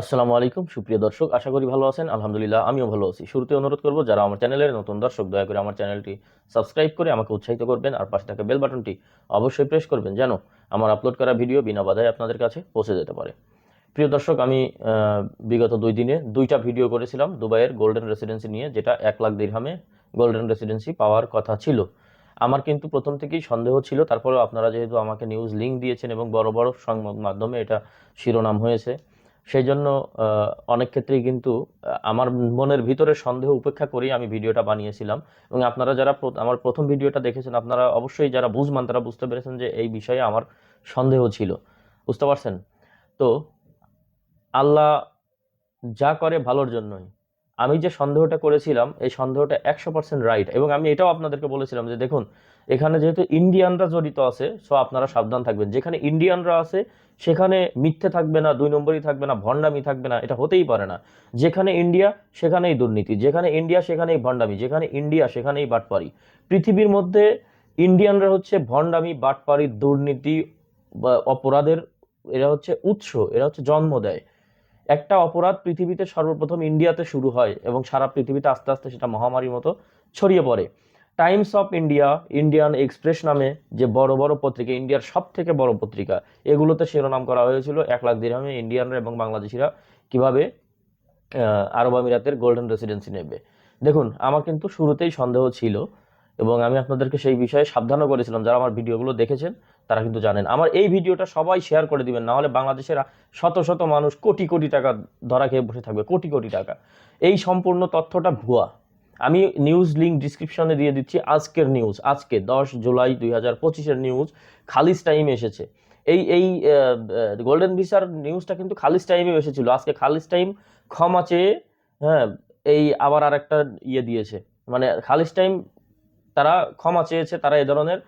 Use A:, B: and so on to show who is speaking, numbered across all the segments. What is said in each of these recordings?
A: আসসালামু আলাইকুম, সুপ্রিয় দর্শক, আশা করি ভালো আছেন। আলহামদুলিল্লাহ, আমিও ভালো আছি। শুরুতে অনুরোধ করব, যারা আমার চ্যানেলের নতুন দর্শক, দয়া করে আমার চ্যানেলটি সাবস্ক্রাইব করে আমাকে উৎসাহিত করবেন আর পাশে থাকা বেল বাটনটি অবশ্যই প্রেস করবেন, যেন আমার আপলোড করা ভিডিও বিনা বাধায় আপনাদের কাছে পৌঁছে যেতে পারে। প্রিয় দর্শক, আমি বিগত দুই দিনে দুইটা ভিডিও করেছিলাম দুবাইয়ের গোল্ডেন রেসিডেন্সি নিয়ে, যেটা এক লাখ দিরহামে গোল্ডেন রেসিডেন্সি পাওয়ার কথা ছিল। আমার কিন্তু প্রথম থেকেই সন্দেহ ছিল, তারপরেও আপনারা যেহেতু আমাকে নিউজ লিঙ্ক দিয়েছেন এবং বড় বড় সংবাদ মাধ্যমে এটা শিরোনাম হয়েছে। সেই জন্য অনেক ক্ষেত্রেই কিন্তু আমার মনের ভিতরে সন্দেহ উপেক্ষা করেই আমি ভিডিওটা বানিয়েছিলাম। এবং আপনারা যারা আমার প্রথম ভিডিওটা দেখেছেন, আপনারা অবশ্যই যারা বুঝমান, তারা বুঝতে পেরেছেন যে এই বিষয়ে আমার সন্দেহ ছিল। বুঝতে পারছেন? তো, আল্লাহ যা করে ভালোর জন্যই। আমি যে সন্দেহটা করেছিলাম, এই সন্দেহটা একশো পার্সেন্ট রাইট এবং আমি এটাও আপনাদেরকে বলেছিলাম যে দেখুন, এখানে যেহেতু ইন্ডিয়ানরা জড়িত আছে সো আপনারা সাবধান থাকবেন। যেখানে ইন্ডিয়ানরা আছে, সেখানে মিথ্যে থাকবে না, দুই নম্বরই থাকবে না, ভণ্ডামি থাকবে না, এটা হতেই পারে না। যেখানে ইন্ডিয়া, সেখানেই দুর্নীতি, যেখানে ইন্ডিয়া, সেখানেই ভণ্ডামি, যেখানে ইন্ডিয়া, সেখানেই বাটপারি। পৃথিবীর মধ্যে ইন্ডিয়ানরা হচ্ছে ভণ্ডামি, বাটপারি, দুর্নীতি বা অপরাধের, এরা হচ্ছে উৎস, এরা হচ্ছে জন্ম দেয়। একটা অপরাধ পৃথিবীতে সর্বপ্রথম ইন্ডিয়াতে শুরু হয় এবং সারা পৃথিবীতে আস্তে আস্তে সেটা মহামারীর মতো ছড়িয়ে পড়ে। Times of India, Indian Express নামে যে বড় বড় পত্রিকা, ইন্ডিয়ার সব থেকে বড় পত্রিকা, এগুলোতে শিরোনাম করা হয়েছিল এক লাখ দিরহামে ইন্ডিয়ানরা এবং বাংলাদেশিরা কীভাবে আরব আমিরাতের গোল্ডেন রেসিডেন্সি নেবে। দেখুন, আমার কিন্তু শুরুতেই সন্দেহ ছিল এবং আমি আপনাদেরকে সেই বিষয়ে সাবধানও করেছিলাম, যারা আমার ভিডিওগুলো দেখেছেন তারা কিন্তু জানেন। আমার এই ভিডিওটা সবাই শেয়ার করে দিবেন না হলে বাংলাদেশের শত শত মানুষ কোটি কোটি টাকা ধরা খেয়ে বসে থাকবে, কোটি কোটি টাকা। এই সম্পূর্ণ তথ্যটা ভুয়া। আমি নিউজ লিঙ্ক ডিসক্রিপশনে দিয়ে দিচ্ছি আজকের নিউজ আজকে দশ জুলাই দুই হাজার পঁচিশের নিউজ খালিজ টাইম এসেছে। এই এই গোল্ডেন ভিসার নিউজটা কিন্তু খালিজ টাইমে এসেছিল, আজকে খালিজ টাইম ক্ষমা চেয়ে হ্যাঁ এই আবার আরেকটা ইয়ে দিয়েছে। মানে খালিজ টাইম তারা ক্ষমা চেয়েছে, তারা এ ধরনের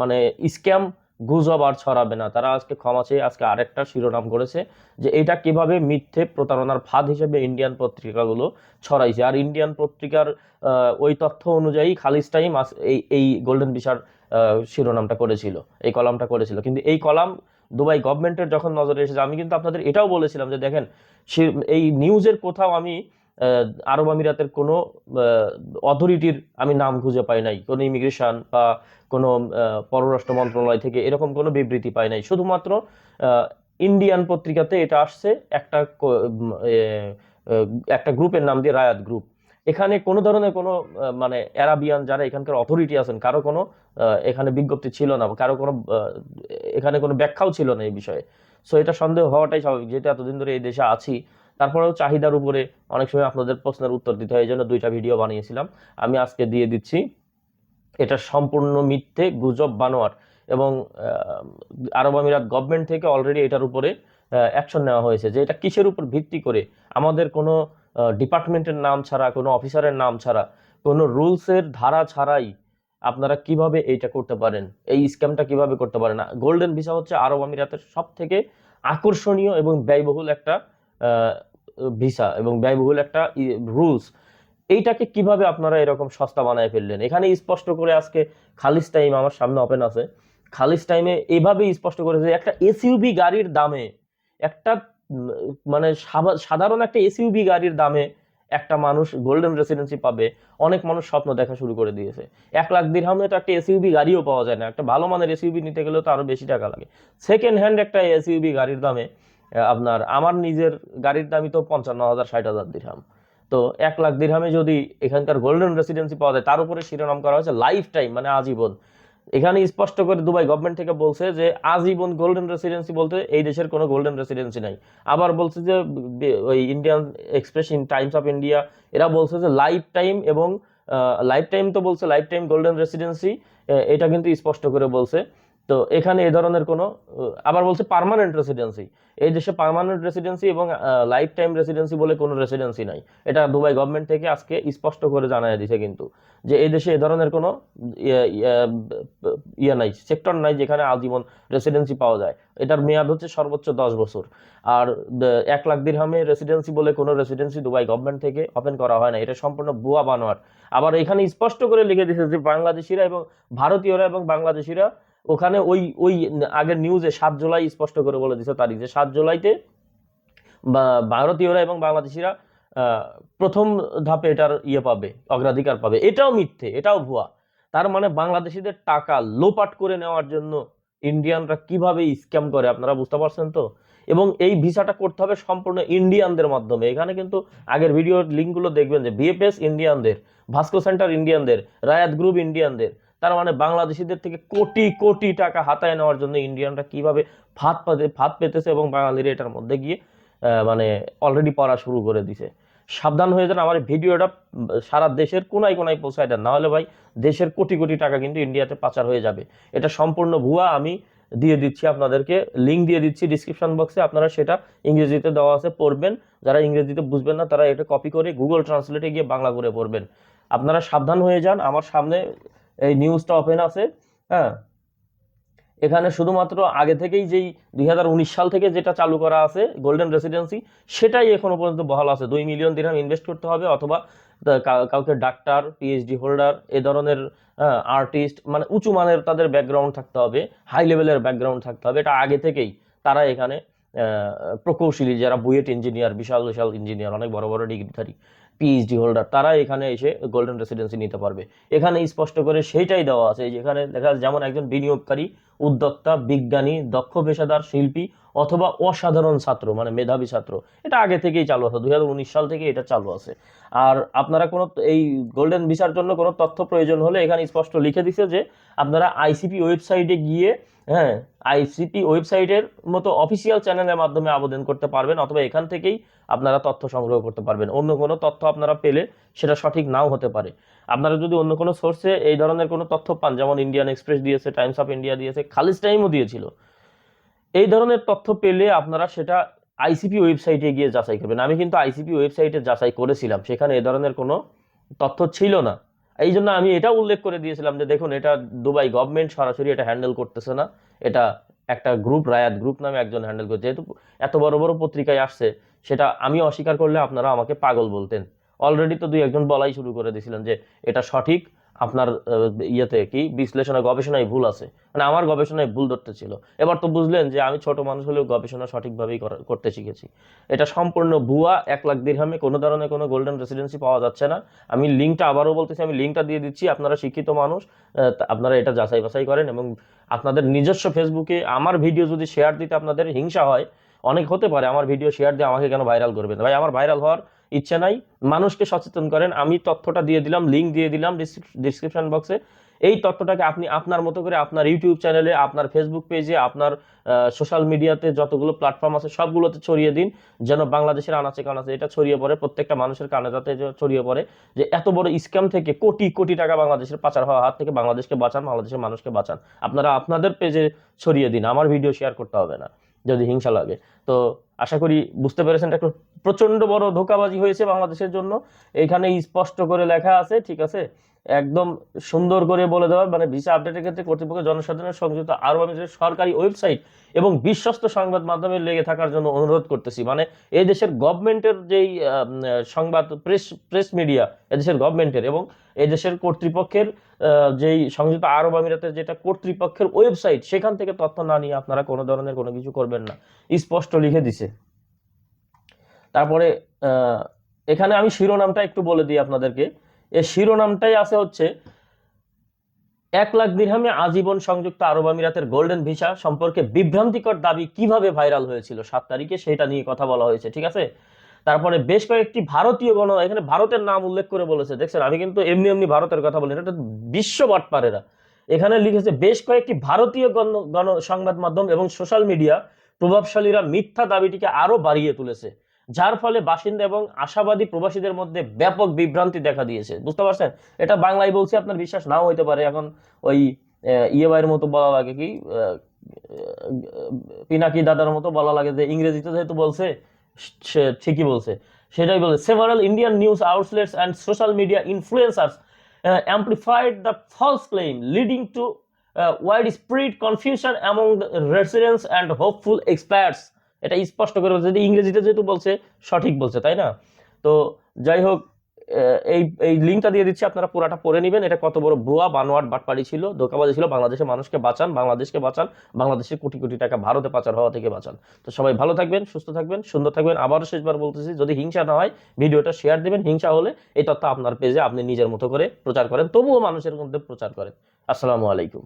A: মানে স্ক্যাম গুজব আর ছড়াবে না। তারা আজকে ক্ষমা চেয়ে আজকে আরেকটা শিরোনাম করেছে যে এটা কীভাবে মিথ্যে প্রতারণার ফাঁদ হিসেবে ইন্ডিয়ান পত্রিকাগুলো ছড়াইছে। আর ইন্ডিয়ান পত্রিকার ওই তথ্য অনুযায়ী খালিজ টাইম এই এই গোল্ডেন বিশার শিরোনামটা করেছিল, এই কলামটা করেছিল। কিন্তু এই কলাম দুবাই গভর্নমেন্টের যখন নজরে এসেছে, আমি কিন্তু আপনাদের এটাও বলেছিলাম যে দেখেন এই নিউজের কোথাও আমি আরব আমিরাতের কোনো অথরিটির আমি নাম খুঁজে পাই নাই। কোনো ইমিগ্রেশন বা কোনো পররাষ্ট্র মন্ত্রণালয় থেকে এরকম কোনো বিবৃতি পাই নাই। শুধুমাত্র ইন্ডিয়ান পত্রিকাতে এটা আসছে, একটা একটা গ্রুপের নাম দিয়ে রায়াত গ্রুপ। এখানে কোনো ধরনের কোনো মানে অ্যারাবিয়ান যারা এখানকার অথরিটি আছেন, কারও কোনো এখানে বিজ্ঞপ্তি ছিল না কারও কোনো এখানে কোনো ব্যাখ্যাও ছিল না এই বিষয়ে। সো এটা সন্দেহ হওয়াটাই স্বাভাবিক, যেহেতু এতদিন ধরে এই দেশে আছি তারপরেও চাহিদার উপরে অনেক সময় আপনাদের প্রশ্নের উত্তর দিতে হয়, এই জন্য দুইটা ভিডিও বানিয়েছিলাম। আমি আজকে দিয়ে দিচ্ছি, এটা সম্পূর্ণ মিথ্যে গুজব বানোয়ার এবং আরব আমিরাত গভর্নমেন্ট থেকে অলরেডি এটার উপরে অ্যাকশন নেওয়া হয়েছে যে এটা কিসের উপর ভিত্তি করে? আমাদের কোনো ডিপার্টমেন্টের নাম ছাড়া, কোনো অফিসারের নাম ছাড়া, কোনো রুলসের ধারা ছাড়াই আপনারা কীভাবে এইটা করতে পারেন? এই স্ক্যামটা কীভাবে করতে পারেন? গোল্ডেন ভিসা হচ্ছে আরব আমিরাতের সব থেকে আকর্ষণীয় এবং ব্যয়বহুল একটা ভিসা এবং ব্যয়বহুল একটা রুলস। এইটাকে কীভাবে আপনারা এরকম সস্তা বানায় ফেললেন? এখানে স্পষ্ট করে আজকে খালিজ টাইম আমার সামনে ওপেন আছে। খালিজ টাইমে এভাবেই স্পষ্ট করেছে একটা এসইউবি গাড়ির দামে, একটা মানে সাধারণ একটা এসইউবি গাড়ির দামে একটা মানুষ গোল্ডেন রেসিডেন্সি পাবে। অনেক মানুষ স্বপ্ন দেখা শুরু করে দিয়েছে। এক লাখ দিরহামে তো একটা এসইউবি গাড়িও পাওয়া যায় না। একটা ভালো মানের এসইউবি নিতে গেলেও তো আরও বেশি টাকা লাগে। সেকেন্ড হ্যান্ড একটা এসইউবি গাড়ির দামে আপনার আমার নিজের গাড়ির দামই তো পঞ্চান্ন হাজার, ষাট হাজার দিরহাম তো এক লাখ দিরহামে যদি এখানকার গোল্ডেন রেসিডেন্সি পাওয়া যায়, তার উপরে শিরোনাম করা হয়েছে লাইফ টাইম মানে আজীবন। এখানে স্পষ্ট করে দুবাই গভর্নমেন্ট থেকে বলছে যে, আজীবন গোল্ডেন রেসিডেন্সি বলতে এই দেশের কোনো গোল্ডেন রেসিডেন্সি নাই। আবার বলছে যে ওই Indian Express in Times of India এরা বলছে যে লাইফ টাইম এবং লাইফ টাইম তো বলছে লাইফ টাইম গোল্ডেন রেসিডেন্সি এটা কিন্তু স্পষ্ট করে বলছে। তো এখানে এ ধরনের কোনো, আবার বলছে পার্মানেন্ট রেসিডেন্সি এই দেশে পার্মানেন্ট রেসিডেন্সি এবং লাইফ টাইম রেসিডেন্সি বলে কোনো রেসিডেন্সি নাই। এটা দুবাই গভর্নমেন্ট থেকে আজকে স্পষ্ট করে জানায় দিছে কিন্তু, যে এই দেশে এ ধরনের কোনো ইয়ে ইয়ে- ইয়ে নাই সেক্টর নাই যেখানে আজীবন রেসিডেন্সি পাওয়া যায়। এটার মেয়াদ হচ্ছে সর্বোচ্চ দশ বছর। আর এক লাখ দিরহামে রেসিডেন্সি বলে কোনো রেসিডেন্সি দুবাই গভর্নমেন্ট থেকে ওপেন করা হয় না। এটা সম্পূর্ণ ভুয়া বানোয়ার আবার এখানে স্পষ্ট করে লিখে দিয়েছে যে বাংলাদেশিরা এবং ভারতীয়রা এবং বাংলাদেশিরা ওখানে ওই ওই আগের নিউজে সাত জুলাই স্পষ্ট করে বলে দিছে তারিখ যে সাত জুলাইতে ভারতীয়রা এবং বাংলাদেশিরা প্রথম ধাপে এটার ইয়ে পাবে, অগ্রাধিকার পাবে। এটাও মিথ্যে, এটাও ভুয়া। তার মানে বাংলাদেশিদের টাকা লোপাট করে নেওয়ার জন্য ইন্ডিয়ানরা কীভাবে স্ক্যাম করে, আপনারা বুঝতে পারছেন তো? এবং এই ভিসাটা করতে হবে সম্পূর্ণ ইন্ডিয়ানদের মাধ্যমে। এখানে কিন্তু আগের ভিডিওর লিঙ্কগুলো দেখবেন যে বিএফএস ইন্ডিয়ানদের ভাস্কো সেন্টার ইন্ডিয়ানদের রায়াত গ্রুপ ইন্ডিয়ানদের তার মানে বাংলাদেশিদের থেকে কোটি কোটি টাকা হাতায় নেওয়ার জন্য ইন্ডিয়ানরা কীভাবে ফাঁদ পাতে, ফাঁদ পেতেছে এবং বাঙালিরা এটার মধ্যে গিয়ে মানে অলরেডি পড়া শুরু করে দিছে। সাবধান হয়ে যান, আমার ভিডিওটা সারা দেশের কোনায় কোনায় পৌঁছায় দেন। নাহলে ভাই, দেশের কোটি কোটি টাকা কিন্তু ইন্ডিয়াতে পাচার হয়ে যাবে। এটা সম্পূর্ণ ভুয়া, আমি দিয়ে দিচ্ছি আপনাদেরকে লিঙ্ক দিয়ে দিচ্ছি ডিসক্রিপশন বক্সে আপনারা সেটা ইংরেজিতে দেওয়া আছে, পড়বেন। যারা ইংরেজিতে বুঝবেন না, তারা এটা কপি করে গুগল ট্রান্সলেটে গিয়ে বাংলা করে পড়বেন। আপনারা সাবধান হয়ে যান, আমার সামনে এই নিউজটা ওপেন আছে হ্যাঁ? এখানে শুধুমাত্র আগে থেকেই যেই দুই হাজার উনিশ সাল থেকে যেটা চালু করা আছে গোল্ডেন রেসিডেন্সি সেটাই এখনও পর্যন্ত বহাল আছে। দুই মিলিয়ন দিরহাম ইনভেস্ট করতে হবে অথবা কাউকে ডাক্তার পিএইচডি হোল্ডার এ ধরনের আর্টিস্ট মানে উঁচু মানের তাদের ব্যাকগ্রাউন্ড থাকতে হবে হাই লেভেলের ব্যাকগ্রাউন্ড থাকতে হবে। এটা আগে থেকেই তারা এখানে প্রকৌশলী, যারা বুয়েট ইঞ্জিনিয়ার বিশাল বিশাল ইঞ্জিনিয়ার অনেক বড় বড় ডিগ্রিধারী। পিএইচডি হোল্ডার তারা এখানে এসে গোল্ডেন রেসিডেন্সি নিতে পারবে। এখানে স্পষ্ট করে সেইটাই দেওয়া আছে যেখানে দেখা যাচ্ছে যেমন একজন বিনিয়োগকারী, উদ্যোক্তা, বিজ্ঞানী, দক্ষ পেশাদার, শিল্পী অথবা অসাধারণ ছাত্র মানে মেধাবী ছাত্র। এটা আগে থেকেই চালু আছে দু হাজার উনিশ সাল থেকে এটা চালু আছে। আর আপনারা কোনো এই গোল্ডেন ভিসার জন্য কোনো তথ্য প্রয়োজন হলে এখানে স্পষ্ট লিখে দিছে যে, আপনারা আইসিপি ওয়েবসাইটে গিয়ে হ্যাঁ আইসিপি ওয়েবসাইটের মতো অফিসিয়াল চ্যানেলের মাধ্যমে আবেদন করতে পারবেন অথবা এখান থেকেই আপনারা তথ্য সংগ্রহ করতে পারবেন। অন্য কোনো তথ্য আপনারা পেলে সেটা সঠিক নাও হতে পারে। আপনারা যদি অন্য কোনো সোর্সে এই ধরনের কোনো তথ্য পান, যেমন ইন্ডিয়ান এক্সপ্রেস দিয়েছে টাইমস অফ ইন্ডিয়া দিয়েছে খালিজ টাইমও দিয়েছিল। এই ধরনের তথ্য পেলে আপনারা সেটা আইসিপি ওয়েবসাইটে গিয়ে যাচাই করবেন। আমি কিন্তু আইসিপি ওয়েবসাইটে যাচাই করেছিলাম, সেখানে এ ধরনের কোনো তথ্য ছিল না। এই জন্য আমি এটা উল্লেখ করে দিয়েছিলাম যে, দেখুন, এটা দুবাই গভর্নমেন্ট সরাসরি এটা হ্যান্ডেল করতেছে না। এটা একটা গ্রুপ রায়াত গ্রুপ নামে একজন হ্যান্ডেল করছে। যেহেতু এত বড় বড় পত্রিকায় আসছে, সেটা আমি অস্বীকার করলে আপনারা আমাকে পাগল বলতেন। অলরেডি তো দুই একজন বলাই শুরু করে দিয়েছিলেন যে, এটা সঠিক। আপনার ইয়েতে কি? বিশ্লেষণা গবেষণায় ভুল আছে। মানে আমার গবেষণায় ভুল ধরতে ছিল এবার তো বুঝলেন যে আমি ছোট মানুষ হলেও গবেষণা সঠিকভাবেই করা- করতে শিখেছি। এটা সম্পূর্ণ ভুয়া, এক লাখ দিরহামে, কোনো ধরনের কোনো গোল্ডেন রেসিডেন্সি পাওয়া যাচ্ছে না। আমি লিঙ্কটা আবারও বলতেছি, আমি লিঙ্কটা দিয়ে দিচ্ছি, আপনারা শিক্ষিত মানুষ আপনারা এটা যাচাই বাছাই করেন এবং আপনাদের নিজস্ব ফেসবুকে আমার ভিডিও যদি শেয়ার দিতে আপনাদের হিংসা হয়, অনেক হতে পারে, আমার ভিডিও শেয়ার দিয়ে আমাকে কেন ভাইরাল করবেন ভাই, আমার ভাইরাল হওয়ার ইচ্ছে নাই। মানুষকে সচেতন করেন। আমি তথ্যটা দিয়ে দিলাম লিঙ্ক দিয়ে দিলাম ডিসক্রিপশন বক্সে এই তথ্যটাকে আপনি আপনার মতো করে আপনার ইউটিউব চ্যানেলে আপনার ফেসবুক পেজে আপনার সোশ্যাল মিডিয়াতে যতগুলো প্ল্যাটফর্ম আছে, সবগুলোতে ছড়িয়ে দিন, যেন বাংলাদেশের আনাচে কানাচে এটা ছড়িয়ে পড়ে, প্রত্যেকটা মানুষের কানে যাতে ছড়িয়ে পড়ে, যে এত বড় স্ক্যাম থেকে কোটি কোটি টাকা বাংলাদেশের পাচার হওয়া হাত থেকে বাংলাদেশকে বাঁচান, বাংলাদেশের মানুষকে বাঁচান। আপনারা আপনাদের পেজে ছড়িয়ে দিন, আমার ভিডিও শেয়ার করতে হবে না, যদি হিংসা লাগে। তো আশা করি বুঝতে পেরেছেন। একটু প্রচণ্ড বড় ধোকাবাজি হয়েছে বাংলাদেশের জন্য। এখানে স্পষ্ট করে লেখা আছে, ঠিক আছে? একদম সুন্দর করে বলে দেওয়া মানে ভিসা আপডেটের ক্ষেত্রে কর্তৃপক্ষ জনসাধারণের সংযুক্ত আরব আমিরাতের সরকারি ওয়েবসাইট এবং বিশ্বস্ত সংবাদ মাধ্যমে লেগে থাকার জন্য অনুরোধ করতেছি। মানে এই দেশের গভর্নমেন্টের যেই সংবাদ প্রেস প্রেস মিডিয়া এদেশের গভর্নমেন্টের এবং এই দেশের কর্তৃপক্ষের যেই সংযুক্ত আরব আমিরাতের যেটা কর্তৃপক্ষের ওয়েবসাইট সেখান থেকে তথ্য না নিয়ে আপনারা কোনো ধরনের কোনো কিছু করবেন না। স্পষ্ট লিখে দিছে। তারপরে এখানে আমি শিরোনামটা একটু বলে দিই আপনাদেরকে। এই শিরোনামটাই আছে হচ্ছে এক লাখ দিরহামে আজীবন সংযুক্ত আরব আমিরাতের গোল্ডেন ভিসা সম্পর্কে বিভ্রান্তিকর দাবি কীভাবে ভাইরাল হয়েছিল সাত তারিখে সেটা নিয়ে কথা বলা হয়েছে, ঠিক আছে? তারপরে বেশ কয়েকটি ভারতীয় গণ, এখানে ভারতের নাম উল্লেখ করে বলেছে, দেখছেন? আমি কিন্তু এমনি এমনি ভারতের কথা বলি এটা বিশ্ব বাটপারেরা। এখানে লিখেছে, বেশ কয়েকটি ভারতীয় গণ গণ সংবাদ মাধ্যম এবং সোশ্যাল মিডিয়া প্রভাবশালীরা মিথ্যা দাবিটিকে আরও বাড়িয়ে তুলেছে। যার ফলে বাসিন্দা এবং আশাবাদী প্রবাসীদের মধ্যে ব্যাপক বিভ্রান্তি দেখা দিয়েছে। বুঝতে পারছেন? এটা বাংলায় বলছি আপনার বিশ্বাস নাও হইতে পারে। এখন ওই আহ, ইয়ে মতো বলা লাগে কি পিনাকি দাদার মতো বলা লাগে যে ইংরেজিতে যেহেতু বলছে সে ঠিকই বলছে। সেটাই বলছে several Indian news outlets and social media influencers amplified the false claim leading to widespread confusion among the and hopeful experts. এটা স্পষ্ট করে বলছে যে ইংরেজিতে যেহেতু বলছে, সঠিক বলছে, তাই না? তো যাই হোক এই এই লিঙ্কটা দিয়ে দিচ্ছি, আপনারা পুরাটা পড়ে নেবেন। এটা কত বড় ভুয়া, বানোয়াট বাটপাড়ি ছিল, ধোকাবাজি ছিল, বাংলাদেশের মানুষকে বাঁচান, বাংলাদেশকে বাঁচান, বাংলাদেশের কোটি কোটি টাকা ভারতে পাচার হওয়া থেকে বাঁচান। তো সবাই ভালো থাকবেন, সুস্থ থাকবেন, সুন্দর থাকবেন। আবারও শেষবার বলতেছি, যদি হিংসা না হয়, ভিডিওটা শেয়ার দিবেন। হিংসা হলে এই তথ্য আপনার পেজে আপনি নিজের মতো করে প্রচার করেন, তবুও মানুষের মধ্যে প্রচার করেন। আসসালামু আলাইকুম।